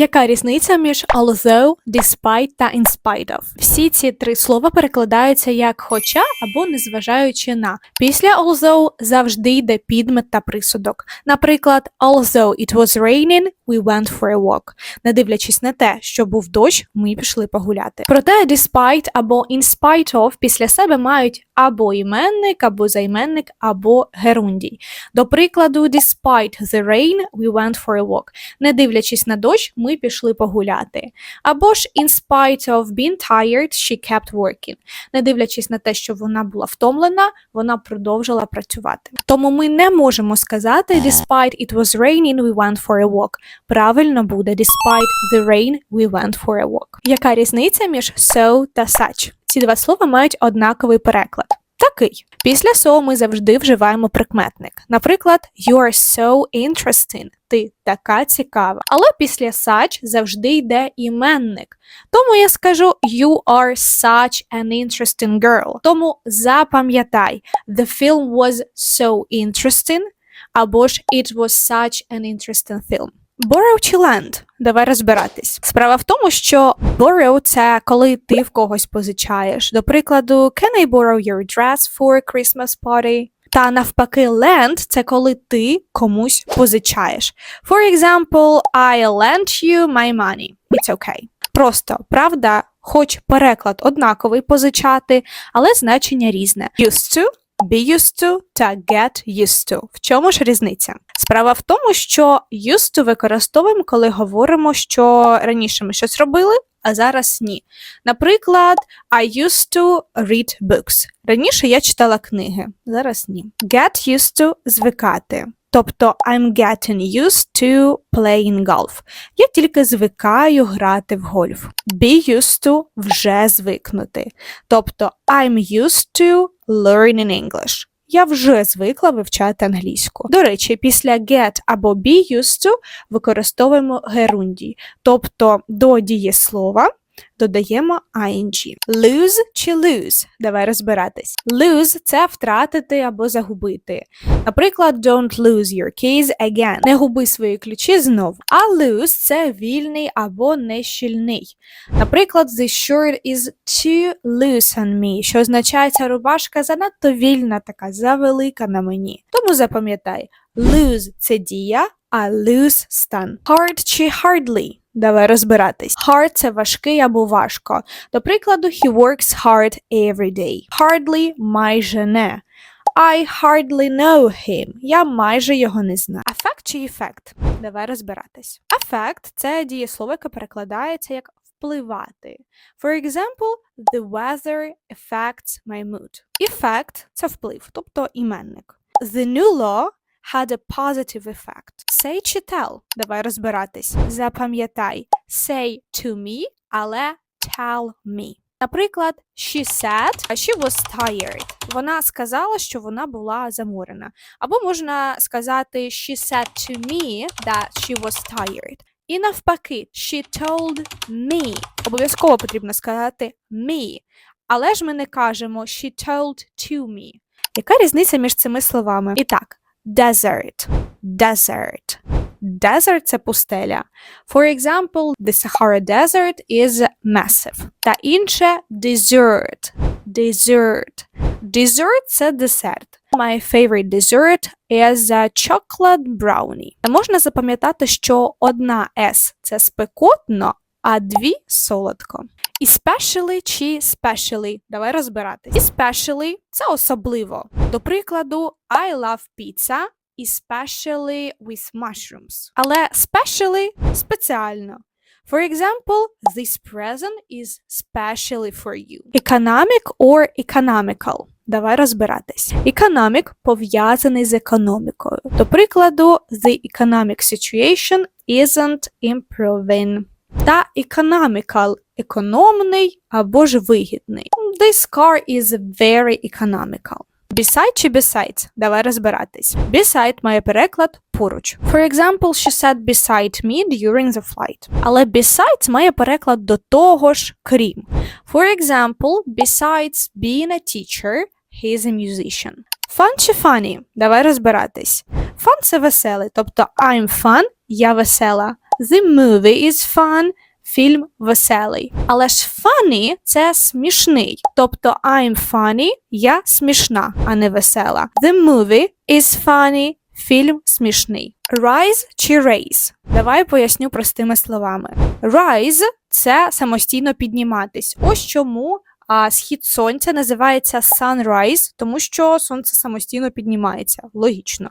Яка різниця між although, despite та in spite of? Всі ці три слова перекладаються як хоча або незважаючи на. Після although завжди йде підмет та присудок. Наприклад, although it was raining, we went for a walk. Не дивлячись на те, що був дощ, ми пішли погуляти. Проте despite або in spite of після себе мають або іменник, або займенник, або герундій. До прикладу, despite the rain, we went for a walk. Не дивлячись на дощ, ми пішли погуляти. Або ж in spite of being tired, she kept working. Не дивлячись на те, що вона була втомлена, вона продовжила працювати. Тому ми не можемо сказати despite it was raining, we went for a walk. Правильно буде despite the rain, we went for a walk. Яка різниця між so та such? Ці два слова мають однаковий переклад. Такий. Після so ми завжди вживаємо прикметник. Наприклад, you are so interesting. Ти така цікава. Але після such завжди йде іменник. Тому я скажу you are such an interesting girl. Тому запам'ятай, the film was so interesting, або ж it was such an interesting film. Borrow чи lend? Давай розбиратись. Справа в тому, що borrow – це коли ти в когось позичаєш. До прикладу, can I borrow your dress for a Christmas party? Та навпаки, lend – це коли ти комусь позичаєш. For example, I lent you my money. It's okay. Просто, правда, хоч переклад однаковий позичати, але значення різне. Used to be used to та get used to. В чому ж різниця? Справа в тому, що used to використовуємо, коли говоримо, що раніше ми щось робили, а зараз ні. Наприклад, I used to read books. Раніше я читала книги, зараз ні. Get used to звикати. Тобто I'm getting used to playing golf. Я тільки звикаю грати в гольф. Be used to вже звикнути. Тобто I'm used to learning English. Я вже звикла вивчати англійську. До речі, після get або be used to використовуємо герундій, тобто до дієслова додаємо ing. Lose чи lose? Давай розбиратись. Lose – це втратити або загубити. Наприклад, don't lose your keys again. Не губи свої ключі знову. А lose – це вільний або нещільний. Наприклад, the shirt is too loose on me, що означає, ця рубашка занадто вільна, така завелика на мені. Тому запам'ятай, lose – це дія, а lose – стан. Hard чи hardly? Давай розбиратись. Hard – це важкий або важко. До прикладу, he works hard every day. Hardly – майже не. I hardly know him. Я майже його не знаю. Affect чи effect? Давай розбиратись. Affect – це дієслово, яке перекладається як впливати. For example, the weather affects my mood. Effect – це вплив, тобто іменник. The new law had a positive effect. Say чи tell? Давай розбиратись. Запам'ятай. Say to me, але tell me. Наприклад, she said she was tired. Вона сказала, що вона була заморена. Або можна сказати she said to me that she was tired. І навпаки, she told me. Обов'язково потрібно сказати me. Але ж ми не кажемо she told to me. Яка різниця між цими словами? І так, desert, desert. Desert – це пустеля. For example, the Sahara Desert is massive. Та інше dessert, dessert. Dessert – це десерт. My favorite dessert is a chocolate brownie. Можна запам'ятати, що одна S – це спекотно, а дві – солодко. Especially чи specially. Давай розбиратись. Especially – це особливо. До прикладу, I love pizza, especially with mushrooms. Але specially – спеціально. For example, this present is specially for you. Economic or economical. Давай розбиратись. Economic пов'язаний з економікою. До прикладу, the economic situation isn't improving. Та economical – економний або ж вигідний. This car is very economical. Beside чи besides? Давай розбиратись. Beside має переклад поруч. For example, she sat beside me during the flight. Але besides має переклад до того ж, крім. For example, besides being a teacher, he is a musician. Fun чи funny? Давай розбиратись. Fun – це веселий, тобто I'm fun, я весела. The movie is fun. Фільм веселий. Але ж funny – це смішний. Тобто I'm funny, я смішна, а не весела. The movie is funny. Фільм смішний. Rise чи raise? Давай поясню простими словами. Rise – це самостійно підніматись. Ось чому а схід сонця називається sunrise, тому що сонце самостійно піднімається. Логічно.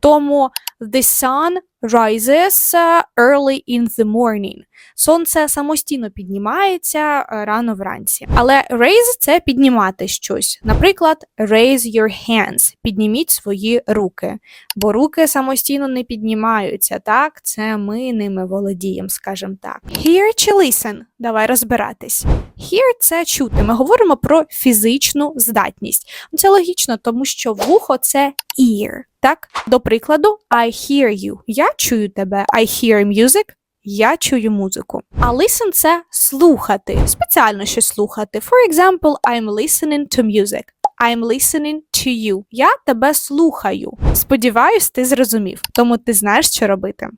Тому the sun rises uh, early in the morning. Сонце самостійно піднімається е, рано вранці. Але raise – це піднімати щось. Наприклад, raise your hands. Підніміть свої руки. Бо руки самостійно не піднімаються, так? Це ми ними володіємо, скажімо так. Hear чи listen? Давай розбиратись. Hear – це чути. Ми говоримо про фізичну здатність. Це логічно, тому що вухо це ear. Так, до прикладу, I hear you. Я чую тебе. I hear music. Я чую музику. А listen – це слухати, спеціально щось слухати. For example, I'm listening to music. I'm listening to you. Я тебе слухаю. Сподіваюсь, ти зрозумів, тому ти знаєш, що робити.